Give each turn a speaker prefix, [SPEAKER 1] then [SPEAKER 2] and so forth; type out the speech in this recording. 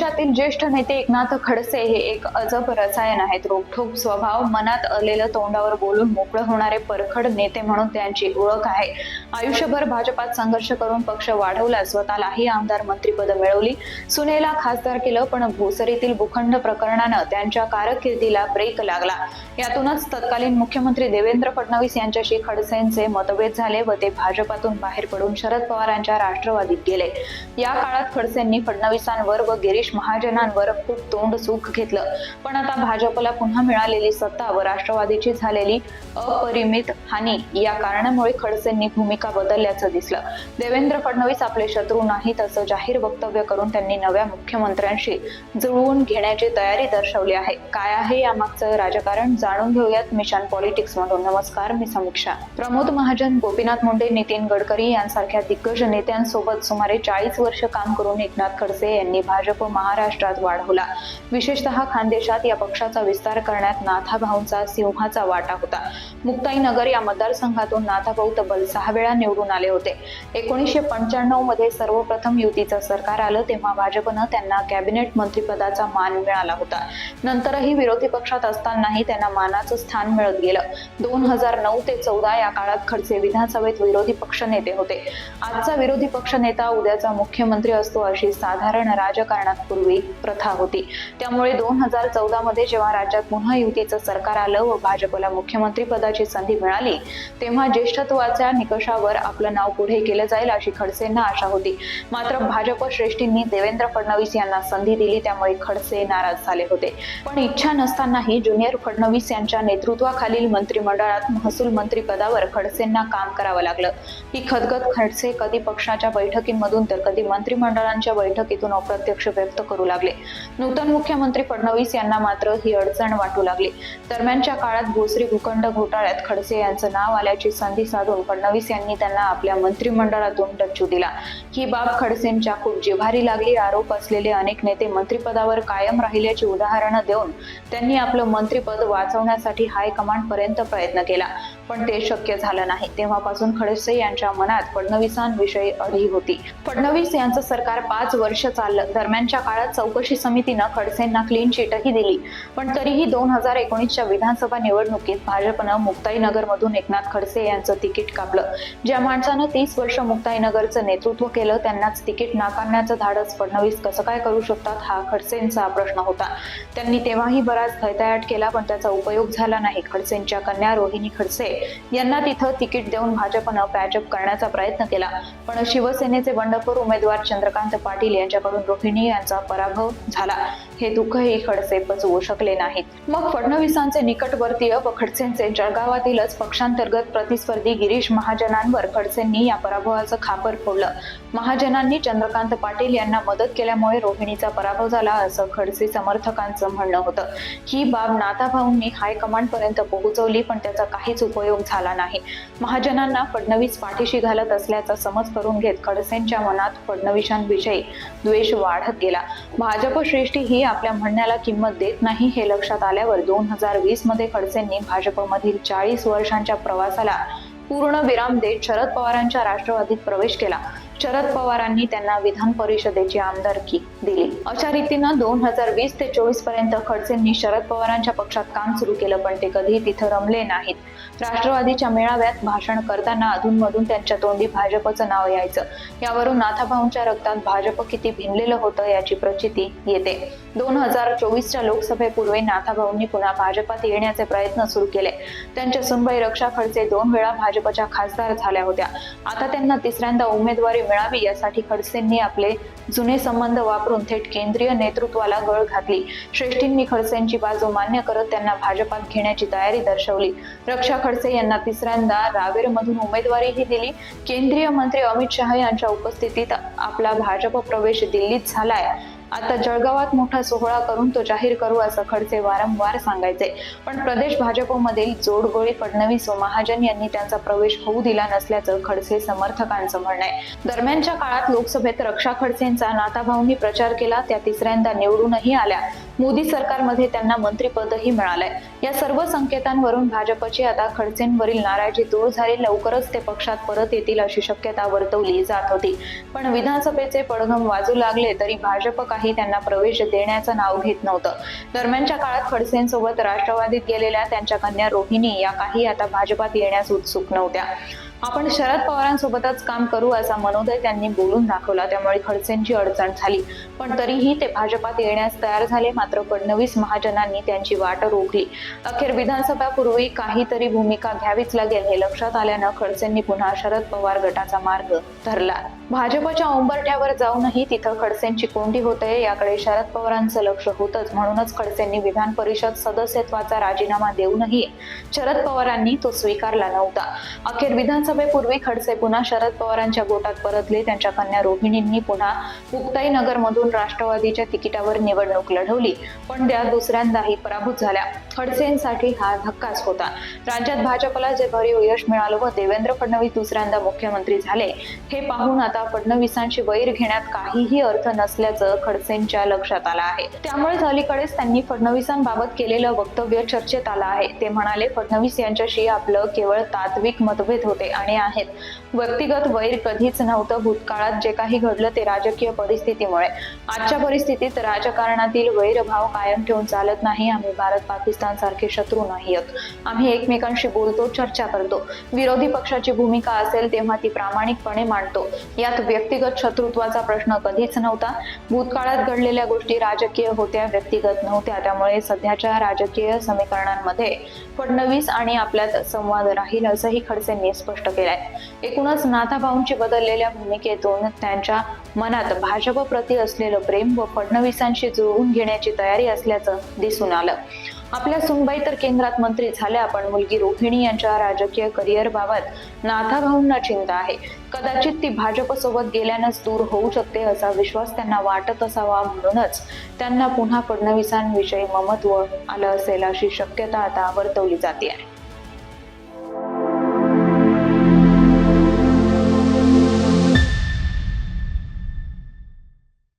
[SPEAKER 1] पक्षातील ज्येष्ठ नेते एकनाथ खडसे हे एक अजब रसायन आहेत. रोखठोक स्वभाव मनात आलेलं तोंडावर बोलून मोकळं होणारे परखड नेते म्हणून त्यांची ओळख आहे. आयुष्यभर भाजपात संघर्ष करून पक्ष वाढवला स्वतःलाही आमदार मंत्रीपद मिळवली. सुनेला खासदार केलं पण भोसरीतील भूखंड प्रकरणानं त्यांच्या कारकिर्दीला ब्रेक लागला. यातूनच तत्कालीन मुख्यमंत्री देवेंद्र फडणवीस यांच्याशी खडसेंचे मतभेद झाले व ते भाजपातून बाहेर पडून शरद पवारांच्या राष्ट्रवादीत गेले. या काळात खडसेंनी फडणवीसांवर व गिरीश महाजनांवर खूप तोंड सुख घेतलं. पण आता भाजपला पुन्हा मिळालेली सत्ता व राष्ट्रवादीची झालेली अपरिमित हानी या कारणामुळे खडसेंनी भूमिका बदलल्याचं दिसलं. देवेंद्र फडणवीस आपले शत्रू नाहीत असं जाहीर वक्तव्य करून त्यांनी नव्या मुख्यमंत्र्यांशी जुळवून घेण्याची तयारी दर्शवली आहे. काय आहे यामागचं राजकारण जाणून घेऊयात मिशन पॉलिटिक्स मधून. नमस्कार मी समीक्षा. प्रमोद महाजन गोपीनाथ मुंडे नितीन गडकरी यांसारख्या दिग्गज नेत्यांसोबत सुमारे चाळीस वर्ष काम करून एकनाथ खडसे यांनी भाजप महाराष्ट्रात वाढवला. विशेषतः खानदेशात या पक्षाचा विस्तार करण्यात नाथाभाऊंचा सिंहाचा वाटा होता. मुक्ताईनगर या मतदारसंघातून नाथाभाऊ तब्बल सहा वेळा निवडून आले होते. एकोणीसशे पंच्याण्णवमध्ये सर्वप्रथम युतीचं सरकार आलं तेव्हा भाजपनं त्यांना कॅबिनेट मंत्रिपदाचा मान मिळाला होता. नंतरही विरोधी पक्षात असतानाही त्यांना मानाचं स्थान मिळत गेलं. दोन हजार नऊ ते चौदा या काळात खडसे विधानसभेत विरोधी पक्ष नेते होते. आजचा विरोधी पक्ष नेता उद्याचा मुख्यमंत्री असतो अशी साधारण राजकारणात पूर्वी प्रथा होती. त्यामुळे दोन हजार चौदा मध्ये जेव्हा राज्यात पुन्हा युतीचं सरकार आलं व भाजपला मुख्यमंत्री पदाची संधी मिळाली तेव्हा ज्येष्ठत्वाच्या निकषावर आपलं नाव पुढे केलं जाईल अशी खडसेंना आशा होती. मात्र भाजप श्रेष्ठींनी देवेंद्र फडणवीस यांना संधी दिली त्यामुळे खडसे नाराज झाले होते. पण इच्छा नसतानाही ज्युनियर फडणवीस यांच्या नेतृत्वाखालील मंत्रिमंडळात महसूल मंत्री पदावर खडसेंना काम करावं लागलं. ही खदखद खडसे कधी पक्षाच्या बैठकींमधून तर कधी मंत्रिमंडळांच्या बैठकीतून अप्रत्यक्ष व्यक्त करू लागले. नूतन मुख्यमंत्री फडणवीस यांना मात्र ही अडचण वाटू लागली. दरम्यानच्या काळात भोसरी भूखंड घोटाळ्यात खडसे यांचं नाव आल्याची संधी साधून फडणवीस यांनी त्यांना आपल्या मंत्रिमंडळातून डच्चू दिला. ही बाब खडसेंच्या खूप जिव्हारी लागली. आरोप असलेले अनेक नेते मंत्रिपदावर कायम राहिल्याची उदाहरणं देऊन त्यांनी आपलं मंत्रिपद वाचवण्यासाठी हायकमांड पर्यंत प्रयत्न केला. पण ते शक्य झालं नाही. तेव्हापासून खडसे यांच्या मनात फडणवीसांविषयी अढी होती. फडणवीस यांचं सरकार पाच वर्ष चाललं. दरम्यानच्या काळात चौकशी समितीनं खडसेंना क्लीन चिटही दिली. पण तरीही दोन हजार एकोणीसच्या विधानसभा निवडणुकीत भाजपनं मुक्ताईनगरमधून एकनाथ खडसे यांचं तिकीट कापलं. ज्या माणसानं तीस वर्ष मुक्ताईनगरचं नेतृत्व केलं त्यांनाच तिकीट नाकारण्याचं धाडस फडणवीस कसं काय करू शकतात हा खडसेंचा प्रश्न होता. त्यांनी तेव्हाही बराच थैतायाट केला पण त्याचा उपयोग झाला नाही. खडसेंच्या कन्या रोहिणी खडसे यांना तिथं तिकीट देऊन भाजपनं पॅचअप करण्याचा प्रयत्न केला. पण शिवसेनेचे बंडखोर उमेदवार चंद्रकांत पाटील यांच्याकडून रोहिणी यांचं पराभव झाला. हे दुःखही खडसे पचवू शकले नाहीत. मग फडणवीसांचे निकटवर्तीय व खडसेंचे जळगावातीलच पक्षांतर्गत प्रतिस्पर्धी गिरीश महाजनांवर खडसेंनी या पराभवाचं खापर फोडलं. महाजनांनी चंद्रकांत पाटील यांना मदत केल्यामुळे रोहिणीचा पराभव झाला असं खडसे समर्थकांचं म्हणणं होतं. ही बाब नाताभाऊंनी हायकमांड पर्यंत पोहोचवली पण त्याचा काहीच उपयोग झाला नाही. महाजनांना फडणवीस पाठीशी घालत असल्याचा समज करून घेत खडसेंच्या मनात फडणवीसांविषयी द्वेष वाढत गेला. भाजप श्रेष्ठी ही आपल्या म्हणण्याला किंमत देत नाही हे लक्षात आल्यावर दोन हजार वीसमध्ये खडसेंनी भाजपमधील चाळीस वर्षांच्या प्रवासाला पूर्ण विराम देत शरद पवारांच्या राष्ट्रवादीत प्रवेश केला. शरद पवारांनी त्यांना विधान परिषदेची आमदारकी दिली. अशा रीतीनं दोन हजार वीस ते चोवीसपर्यंत खडसेंनी शरद पवारांच्या पक्षात काम सुरू केलं पण ते कधी तिथं रमले नाहीत. राष्ट्रवादीच्या मेळाव्यात भाषण करताना अधूनमधून त्यांच्या तोंडी भाजपचं नाव यायचं. यावरून नाथाभाऊंच्या रक्तात भाजप किती भिनलेलं होतं याची प्रचिती येते. दोन हजार चोवीसच्या लोकसभेपूर्वी नाथाभाऊंनी पुन्हा भाजपात येण्याचे प्रयत्न सुरू केले. त्यांच्या सुनबाई रक्षा खडसे दोन वेळा भाजपच्या खासदार झाल्या होत्या. आता त्यांना तिसऱ्यांदा उमेदवारी मिळावी यासाठी खडसेंनी आपले जुने संबंध वापरून थेट केंद्रीय नेतृत्वाला गळ घातली. श्रेष्ठींनी खडसेंची बाजू मान्य करत त्यांना भाजपात घेण्याची तयारी दर्शवली. रक्षा खडसे यांना तिसऱ्यांदा रावेरमधून उमेदवारीही दिली. केंद्रीय मंत्री अमित शहा यांच्या उपस्थितीत आपला भाजप प्रवेश दिल्लीत झालाय. आता जळगावात मोठा सोहळा करून तो जाहीर करू असं खडसे वारंवार सांगायचे. पण प्रदेश भाजपमधील जोडगोळी फडणवीस व महाजन यांनी त्यांचा प्रवेश होऊ दिला नसल्याचं खडसे समर्थकांचं म्हणणं आहे. दरम्यानच्या काळात लोकसभेत रक्षा खडसेंचा नाताभाऊंनी प्रचार केला त्या तिसऱ्यांदा निवडूनही आल्या. मोदी सरकारमध्ये त्यांना मंत्रिपदही मिळालंय. या सर्व संकेतांवरून भाजपची आता खडसेंवरील नाराजी दूर झाली. लवकरच ते पक्षात परत येतील अशी शक्यता वर्तवली जात होती. पण विधानसभेचे पडघम वाजू लागले तरी भाजप काही त्यांना प्रवेश देण्याचं नाव घेत नव्हतं. दरम्यानच्या काळात खडसेंसोबत राष्ट्रवादीत गेलेल्या त्यांच्या कन्या रोहिणी या काही आता भाजपात येण्यास उत्सुक नव्हत्या. आपण शरद पवारांसोबतच काम करू असा मनोदय त्यांनी बोलून दाखवला. त्यामुळे खडसेंची अडचण झाली. पण तरीही ते भाजपात येण्यास तयार झाले. मात्र फडणवीस महाजनांनी त्यांची वाट रोखली. अखेर विधानसभापूर्वी काहीतरी भूमिका घ्यावीच लागेल हे लक्षात आल्यानं खडसेंनी पुन्हा शरद पवार गटाचा मार्ग धरला. भाजपच्या उंबरठ्यावर जाऊनही तिथं खडसेंची कोंडी होते. याकडे शरद पवारांचं लक्ष होतच. म्हणूनच खडसेंनी विधान परिषद सदस्यत्वाचा राजीनामा देऊनही शरद पवारांनी तो स्वीकारला नव्हता. अखेर विधानसभेपूर्वी खडसे पुन्हा शरद पवारांच्या गोटात परतले. त्यांच्या कन्या रोहिणींनी पुन्हा मुक्ताई नगर मधून राष्ट्रवादीच्या तिकिटावर निवडणूक लढवली. पण त्या दुसऱ्यांदाही पराभूत झाल्या. खडसेंसाठी हा धक्काच होता. राज्यात भाजपला जे भरीव यश मिळालं व देवेंद्र फडणवीस दुसऱ्यांदा मुख्यमंत्री झाले हे पाहून आता फडणवीसांची वैर घेण्यात काहीही अर्थ नसल्याचं खडसेंच्या लक्षात आलं आहे. त्यामुळे अलीकडेच त्यांनी फडणवीसांबाबत केलेलं वक्तव्य चर्चेत आलं आहे. ते म्हणाले फडणवीस यांच्याशी आपलं केवळ तात्विक मतभेद होते. आणि आहेत. व्यक्तिगत वैर कधीच नव्हतं भूतकाळात. जे काही घडलं ते राजकीय परिस्थितीमुळे. आजच्या परिस्थितीत राजकारणातील वैरभाव कायम ठेवून चालत नाही. आम्ही भारत पाकिस्तान सारखे शत्रू नाही आहोत. आम्ही एकमेकांशी बोलतो चर्चा करतो. विरोधी पक्षाची भूमिका असेल तेव्हा ती प्रामाणिकपणे मांडतो. यात व्यक्तिगत शत्रुत्वाचा प्रश्न कधीच नव्हता. भूतकाळात घडलेल्या गोष्टी राजकीय होत्या व्यक्तिगत नव्हत्या. त्यामुळे सध्याच्या राजकीय समीकरणांमध्ये फडणवीस आणि आपल्यात संवाद राहील असंही खडसेंनी स्पष्ट केलाय. एकूणच नाथाभाऊंची बदललेल्या भूमिकेतून त्यांच्या मनात भाजप प्रती असलेलं प्रेम व फडणवीसांशी जुळवून घेण्याची तयारी असल्याचं दिसून आलं. आपल्या सुनबाई तर केंद्रात मंत्री झाल्या पण मुलगी रोहिणी यांच्या राजकीय करिअर बाबत नाथाभाऊंना चिंता आहे. कदाचित ती भाजप सोबत गेल्यानंच दूर होऊ शकते असा विश्वास त्यांना वाटत असावा म्हणूनच त्यांना पुन्हा फडणवीसांविषयी ममत्व आलं असेल अशी शक्यता आता वर्तवली जाते. आहे